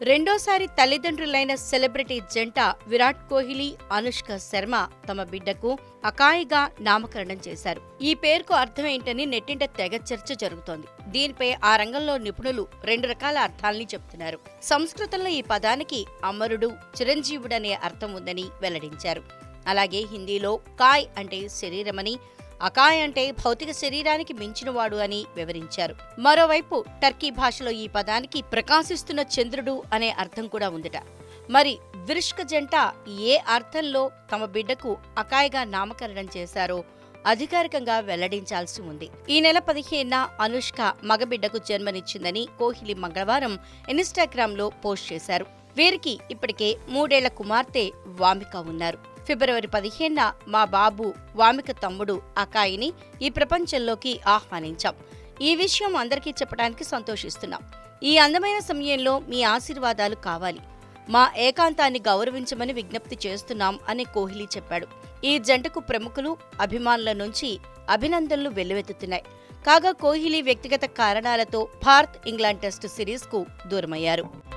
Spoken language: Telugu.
రెండోసారి తల్లిదండ్రులైన సెలబ్రిటీ జంట విరాట్ కోహ్లీ అనుష్క శర్మ తమ బిడ్డకు అకాయిగా నామకరణం చేశారు. ఈ పేరుకు అర్థం ఏంటని నెట్టింట తెగ చర్చ జరుగుతోంది. దీనిపై ఆ రంగంలో నిపుణులు రెండు రకాల అర్థాల్ని చెబుతున్నారు. సంస్కృతంలో ఈ పదానికి అమరుడు చిరంజీవుడనే అర్థం ఉందని వెల్లడించారు. అలాగే హిందీలో కాయ్ అంటే శరీరమని అకాయ్ అంటే భౌతిక శరీరానికి మించినవాడు అని వివరించారు. మరోవైపు టర్కీ భాషలో ఈ పదానికి ప్రకాశిస్తున్న చంద్రుడు అనే అర్థం కూడా ఉందట. మరి విరుష్క జంట ఏ అర్థంలో తమ బిడ్డకు అకాయ్గా నామకరణం చేశారో అధికారికంగా వెల్లడించాల్సి ఉంది. ఈ నెల పదిహేనున అనుష్క మగబిడ్డకు జన్మనిచ్చిందని కోహ్లీ మంగళవారం ఇన్స్టాగ్రామ్లో పోస్ట్ చేశారు. వీరికి ఇప్పటికే మూడేళ్ళ కుమార్తె వామిక ఉన్నారు. ఫిబ్రవరి పదిహేనున మా బాబు వామిక తమ్ముడు అకాయిని ఈ ప్రపంచంలోకి ఆహ్వానించాం. ఈ విషయం అందరికీ చెప్పడానికి సంతోషిస్తున్నాం. ఈ అందమైన సమయంలో మీ ఆశీర్వాదాలు కావాలి. మా ఏకాంతాన్ని గౌరవించమని విజ్ఞప్తి చేస్తున్నాం అని కోహ్లీ చెప్పాడు. ఈ జంటకు ప్రముఖులు అభిమానుల నుంచి అభినందనలు వెల్లువెత్తుతున్నాయి. కాగా కోహ్లీ వ్యక్తిగత కారణాలతో భారత్ ఇంగ్లాండ్ టెస్టు సిరీస్కు దూరమయ్యారు.